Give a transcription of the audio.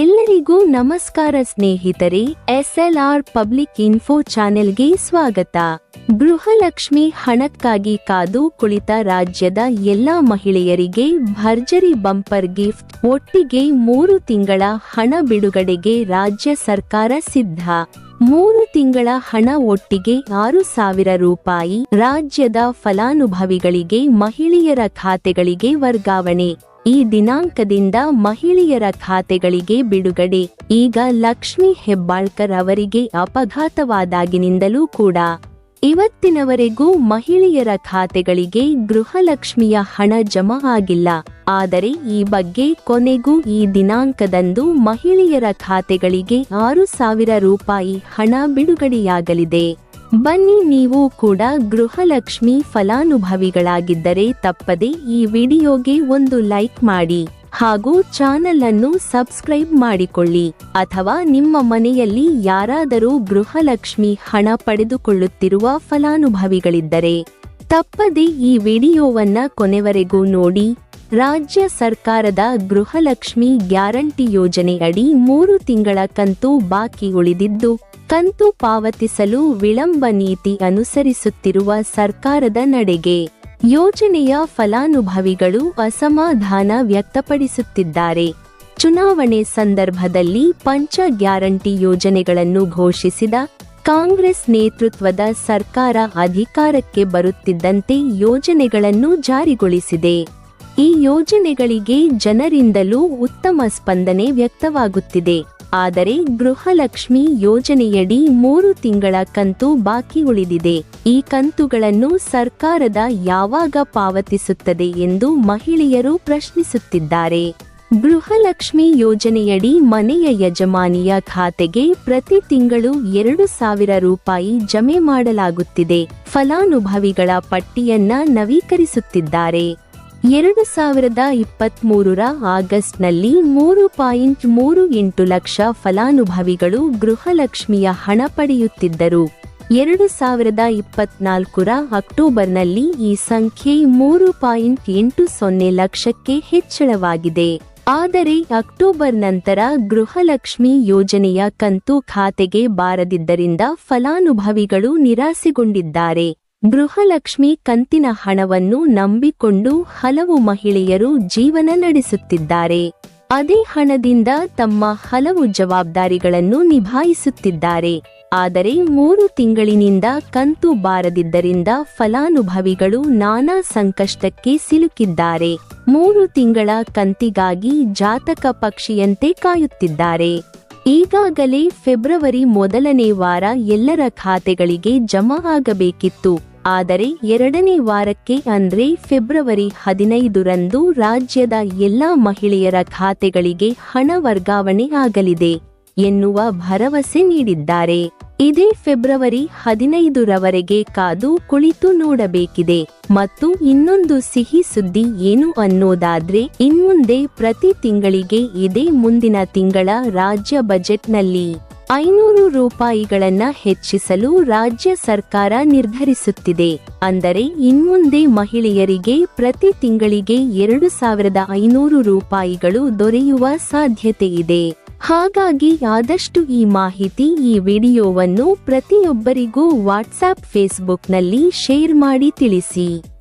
ಎಲ್ಲರಿಗೂ ನಮಸ್ಕಾರ ಸ್ನೇಹಿತರೆ, ಎಸ್ಎಲ್ಆರ್ ಪಬ್ಲಿಕ್ ಇನ್ಫೋ ಚಾನೆಲ್ಗೆ ಸ್ವಾಗತ. ಗೃಹಲಕ್ಷ್ಮಿ ಹಣಕ್ಕಾಗಿ ಕಾದು ಕುಳಿತ ರಾಜ್ಯದ ಎಲ್ಲಾ ಮಹಿಳೆಯರಿಗೆ ಭರ್ಜರಿ ಬಂಪರ್ ಗಿಫ್ಟ್, ಒಟ್ಟಿಗೆ ಮೂರು ತಿಂಗಳ ಹಣ ಬಿಡುಗಡೆಗೆ ರಾಜ್ಯ ಸರ್ಕಾರ ಸಿದ್ಧ. ಮೂರು ತಿಂಗಳ ಹಣ ಒಟ್ಟಿಗೆ ಆರು ಸಾವಿರ ರೂಪಾಯಿ, ರಾಜ್ಯದ ಫಲಾನುಭವಿಗಳಿಗೆ ಮಹಿಳೆಯರ ಖಾತೆಗಳಿಗೆ ವರ್ಗಾವಣೆ. ಈ ದಿನಾಂಕದಿಂದ ಮಹಿಳೆಯರ ಖಾತೆಗಳಿಗೆ ಬಿಡುಗಡೆ. ಈಗ ಲಕ್ಷ್ಮಿ ಹೆಬ್ಬಾಳ್ಕರ್ ಅವರಿಗೆ ಅಪಘಾತವಾದಾಗಿನಿಂದಲೂ ಕೂಡ. ಇವತ್ತಿನವರೆಗೂ ಮಹಿಳೆಯರ ಖಾತೆಗಳಿಗೆ ಗೃಹಲಕ್ಷ್ಮಿಯ ಹಣ ಜಮಾ ಆಗಿಲ್ಲ. ಆದರೆ ಈ ಬಗ್ಗೆ ಕೊನೆಗೂ ಈ ದಿನಾಂಕದಂದು ಮಹಿಳೆಯರ ಖಾತೆಗಳಿಗೆ ಆರು ಸಾವಿರ ರೂಪಾಯಿ ಹಣ ಬಿಡುಗಡೆಯಾಗಲಿದೆ. ಬನ್ನಿ ನೀವು ಕೂಡ ಗೃಹಲಕ್ಷ್ಮಿ ಫಲಾನುಭವಿಗಳಾಗಿದ್ದರೆ ತಪ್ಪದೆ ಈ ವಿಡಿಯೋಗೆ ಒಂದು ಲೈಕ್ ಮಾಡಿ ಹಾಗೂ ಚಾನೆಲ್ ಅನ್ನು ಸಬ್ಸ್ಕ್ರೈಬ್ ಮಾಡಿಕೊಳ್ಳಿ. ಅಥವಾ ನಿಮ್ಮ ಮನೆಯಲ್ಲಿ ಯಾರಾದರೂ ಗೃಹಲಕ್ಷ್ಮಿ ಹಣ ಪಡೆದುಕೊಳ್ಳುತ್ತಿರುವ ಫಲಾನುಭವಿಗಳಿದ್ದರೆ ತಪ್ಪದೆ ಈ ವಿಡಿಯೋವನ್ನ ಕೊನೆವರೆಗೂ ನೋಡಿ. ರಾಜ್ಯ ಸರ್ಕಾರದ ಗೃಹಲಕ್ಷ್ಮಿ ಗ್ಯಾರಂಟಿ ಯೋಜನೆಯಡಿ ಮೂರು ತಿಂಗಳ ಕಂತು ಬಾಕಿ ಉಳಿದಿದ್ದು, ಕಂತು ಪಾವತಿಸಲು ವಿಳಂಬ ನೀತಿ ಅನುಸರಿಸುತ್ತಿರುವ ಸರ್ಕಾರದ ನಡೆಗೆ ಯೋಜನೆಯ ಫಲಾನುಭವಿಗಳು ಅಸಮಾಧಾನ ವ್ಯಕ್ತಪಡಿಸುತ್ತಿದ್ದಾರೆ. ಚುನಾವಣೆ ಸಂದರ್ಭದಲ್ಲಿ ಪಂಚ ಗ್ಯಾರಂಟಿ ಯೋಜನೆಗಳನ್ನು ಘೋಷಿಸಿದ ಕಾಂಗ್ರೆಸ್ ನೇತೃತ್ವದ ಸರ್ಕಾರ ಅಧಿಕಾರಕ್ಕೆ ಬರುತ್ತಿದ್ದಂತೆ ಯೋಜನೆಗಳನ್ನು ಜಾರಿಗೊಳಿಸಿದೆ. ಈ ಯೋಜನೆಗಳಿಗೆ ಜನರಿಂದಲೂ ಉತ್ತಮ ಸ್ಪಂದನೆ ವ್ಯಕ್ತವಾಗುತ್ತಿದೆ. ಆದರೆ ಗೃಹಲಕ್ಷ್ಮಿ ಯೋಜನೆಯಡಿ ಮೂರು ತಿಂಗಳ ಕಂತು ಬಾಕಿ ಉಳಿದಿದೆ. ಈ ಕಂತುಗಳನ್ನು ಸರ್ಕಾರದ ಯಾವಾಗ ಪಾವತಿಸುತ್ತದೆ ಎಂದು ಮಹಿಳೆಯರು ಪ್ರಶ್ನಿಸುತ್ತಿದ್ದಾರೆ. ಗೃಹಲಕ್ಷ್ಮಿ ಯೋಜನೆಯಡಿ ಮನೆಯ ಯಜಮಾನಿಯ ಖಾತೆಗೆ ಪ್ರತಿ ತಿಂಗಳು ಎರಡು ಸಾವಿರ ರೂಪಾಯಿ ಜಮೆ ಮಾಡಲಾಗುತ್ತಿದೆ. ಫಲಾನುಭವಿಗಳ ಪಟ್ಟಿಯನ್ನ ನವೀಕರಿಸುತ್ತಿದ್ದಾರೆ. ಎರಡು ಸಾವಿರದ ಇಪ್ಪತ್ಮೂರರ ಆಗಸ್ಟ್ನಲ್ಲಿ ಮೂರು ಪಾಯಿಂಟ್ ಮೂರು ಎಂಟು ಲಕ್ಷ ಫಲಾನುಭವಿಗಳು ಗೃಹಲಕ್ಷ್ಮಿಯ ಹಣ ಪಡೆಯುತ್ತಿದ್ದರು. ಎರಡು ಸಾವಿರದ ಇಪ್ಪತ್ನಾಲ್ಕರ ಅಕ್ಟೋಬರ್ನಲ್ಲಿ ಈ ಸಂಖ್ಯೆ ಮೂರು ಪಾಯಿಂಟ್ ಎಂಟು ಸೊನ್ನೆ ಲಕ್ಷಕ್ಕೆ ಹೆಚ್ಚಳವಾಗಿದೆ. ಆದರೆ ಅಕ್ಟೋಬರ್ ನಂತರ ಗೃಹಲಕ್ಷ್ಮಿ ಯೋಜನೆಯ ಕಂತು ಖಾತೆಗೆ ಬಾರದಿದ್ದರಿಂದ ಫಲಾನುಭವಿಗಳು ನಿರಾಸೆಗೊಂಡಿದ್ದಾರೆ. ಗೃಹಲಕ್ಷ್ಮಿ ಕಂತಿನ ಹಣವನ್ನು ನಂಬಿಕೊಂಡು ಹಲವು ಮಹಿಳೆಯರು ಜೀವನ ನಡೆಸುತ್ತಿದ್ದಾರೆ. ಅದೇ ಹಣದಿಂದ ತಮ್ಮ ಹಲವು ಜವಾಬ್ದಾರಿಗಳನ್ನು ನಿಭಾಯಿಸುತ್ತಿದ್ದಾರೆ. ಆದರೆ ಮೂರು ತಿಂಗಳಿನಿಂದ ಕಂತು ಬಾರದಿದ್ದರಿಂದ ಫಲಾನುಭವಿಗಳು ನಾನಾ ಸಂಕಷ್ಟಕ್ಕೆ ಸಿಲುಕಿದ್ದಾರೆ. ಮೂರು ತಿಂಗಳ ಕಂತಿಗಾಗಿ ಜಾತಕ ಪಕ್ಷಿಯಂತೆ ಕಾಯುತ್ತಿದ್ದಾರೆ. ಈಗಾಗಲೇ ಫೆಬ್ರವರಿ ಮೊದಲನೇ ವಾರ ಎಲ್ಲರ ಖಾತೆಗಳಿಗೆ ಜಮಾ ಆಗಬೇಕಿತ್ತು. ಆದರೆ ಎರಡನೇ ವಾರಕ್ಕೆ ಅಂದ್ರೆ ಫೆಬ್ರವರಿ ಹದಿನೈದರಂದು ರಾಜ್ಯದ ಎಲ್ಲಾ ಮಹಿಳೆಯರ ಖಾತೆಗಳಿಗೆ ಹಣ ವರ್ಗಾವಣೆ ಆಗಲಿದೆ ಎನ್ನುವ ಭರವಸೆ ನೀಡಿದ್ದಾರೆ. ಇದೇ ಫೆಬ್ರವರಿ ಹದಿನೈದರವರೆಗೆ ಕಾದು ಕುಳಿತು ನೋಡಬೇಕಿದೆ. ಮತ್ತು ಇನ್ನೊಂದು ಸಿಹಿ ಸುದ್ದಿ ಏನು ಅನ್ನೋದಾದ್ರೆ, ಇನ್ಮುಂದೆ ಪ್ರತಿ ತಿಂಗಳಿಗೆ ಇದೇ ಮುಂದಿನ ತಿಂಗಳ ರಾಜ್ಯ ಬಜೆಟ್ನಲ್ಲಿ ಐನೂರು ರೂಪಾಯಿಗಳನ್ನ ಹೆಚ್ಚಿಸಲು ರಾಜ್ಯ ಸರ್ಕಾರ ನಿರ್ಧರಿಸುತ್ತಿದೆ. ಅಂದರೆ, ಇನ್ಮುಂದೆ ಮಹಿಳೆಯರಿಗೆ ಪ್ರತಿ ತಿಂಗಳಿಗೆ ಎರಡು ಸಾವಿರದ ಐನೂರು ರೂಪಾಯಿಗಳು ದೊರೆಯುವ ಸಾಧ್ಯತೆ ಇದೆ. ಹಾಗಾಗಿ ಆದಷ್ಟು ಈ ಮಾಹಿತಿ ಈ ವಿಡಿಯೋವನ್ನು ಪ್ರತಿಯೊಬ್ಬರಿಗೂ ವಾಟ್ಸಾಪ್ ಫೇಸ್ಬುಕ್ನಲ್ಲಿ ಶೇರ್ ಮಾಡಿ ತಿಳಿಸಿ.